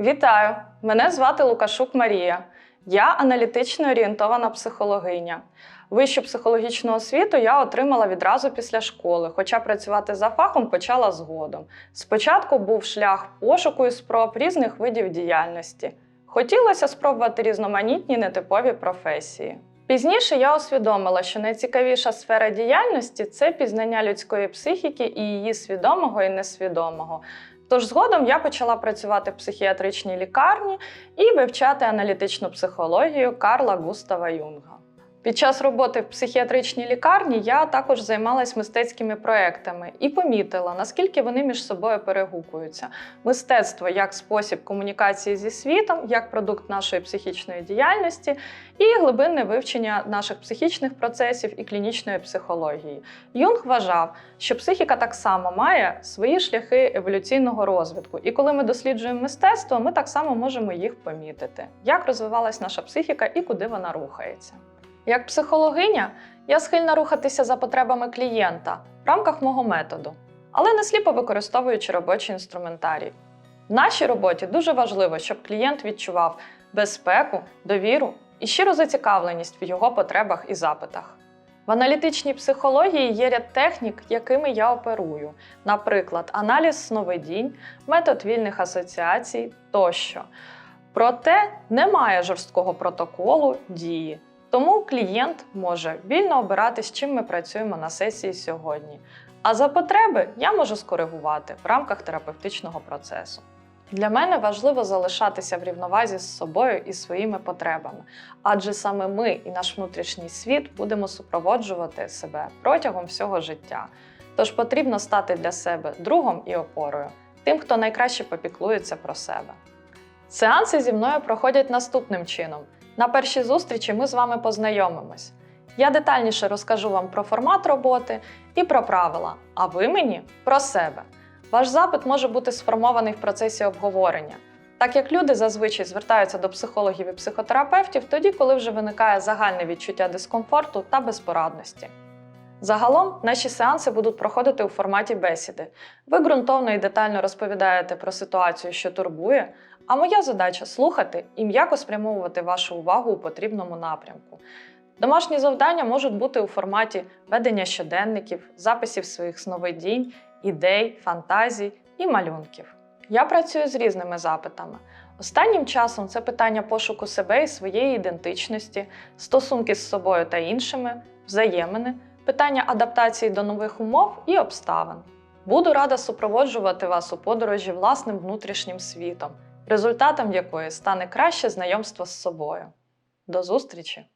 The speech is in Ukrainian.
Вітаю! Мене звати Лукашук Марія. Я аналітично орієнтована психологиня. Вищу психологічну освіту я отримала відразу після школи, хоча працювати за фахом почала згодом. Спочатку був шлях пошуку і спроб різних видів діяльності. Хотілося спробувати різноманітні нетипові професії. Пізніше я усвідомила, що найцікавіша сфера діяльності це пізнання людської психіки і її свідомого і несвідомого. Тож згодом я почала працювати в психіатричній лікарні і вивчати аналітичну психологію Карла Густава Юнга. Під час роботи в психіатричній лікарні я також займалась мистецькими проектами і помітила, наскільки вони між собою перегукуються. Мистецтво як спосіб комунікації зі світом, як продукт нашої психічної діяльності, і глибинне вивчення наших психічних процесів і клінічної психології. Юнг вважав, що психіка так само має свої шляхи еволюційного розвитку, і коли ми досліджуємо мистецтво, ми так само можемо їх помітити, як розвивалась наша психіка і куди вона рухається. Як психологиня, я схильна рухатися за потребами клієнта в рамках мого методу, але не сліпо використовуючи робочий інструментарій. В нашій роботі дуже важливо, щоб клієнт відчував безпеку, довіру і щиру зацікавленість в його потребах і запитах. В аналітичній психології є ряд технік, якими я оперую, наприклад, аналіз сновидінь, метод вільних асоціацій тощо. Проте немає жорсткого протоколу дії. Тому клієнт може вільно обирати, з чим ми працюємо на сесії сьогодні. А за потреби я можу скоригувати в рамках терапевтичного процесу. Для мене важливо залишатися в рівновазі з собою і своїми потребами, адже саме ми і наш внутрішній світ будемо супроводжувати себе протягом всього життя. Тож потрібно стати для себе другом і опорою, тим, хто найкраще попіклується про себе. Сеанси зі мною проходять наступним чином. На першій зустрічі ми з вами познайомимось. Я детальніше розкажу вам про формат роботи і про правила, а ви мені про себе. Ваш запит може бути сформований в процесі обговорення, так як люди зазвичай звертаються до психологів і психотерапевтів тоді, коли вже виникає загальне відчуття дискомфорту та безпорадності. Загалом наші сеанси будуть проходити у форматі бесіди. Ви ґрунтовно і детально розповідаєте про ситуацію, що турбує, а моя задача слухати і м'яко спрямовувати вашу увагу у потрібному напрямку. Домашні завдання можуть бути у форматі ведення щоденників, записів своїх сновидінь, ідей, фантазій і малюнків. Я працюю з різними запитами. Останнім часом це питання пошуку себе і своєї ідентичності, стосунки з собою та іншими, взаємини, питання адаптації до нових умов і обставин. Буду рада супроводжувати вас у подорожі власним внутрішнім світом, результатом якої стане краще знайомство з собою. До зустрічі!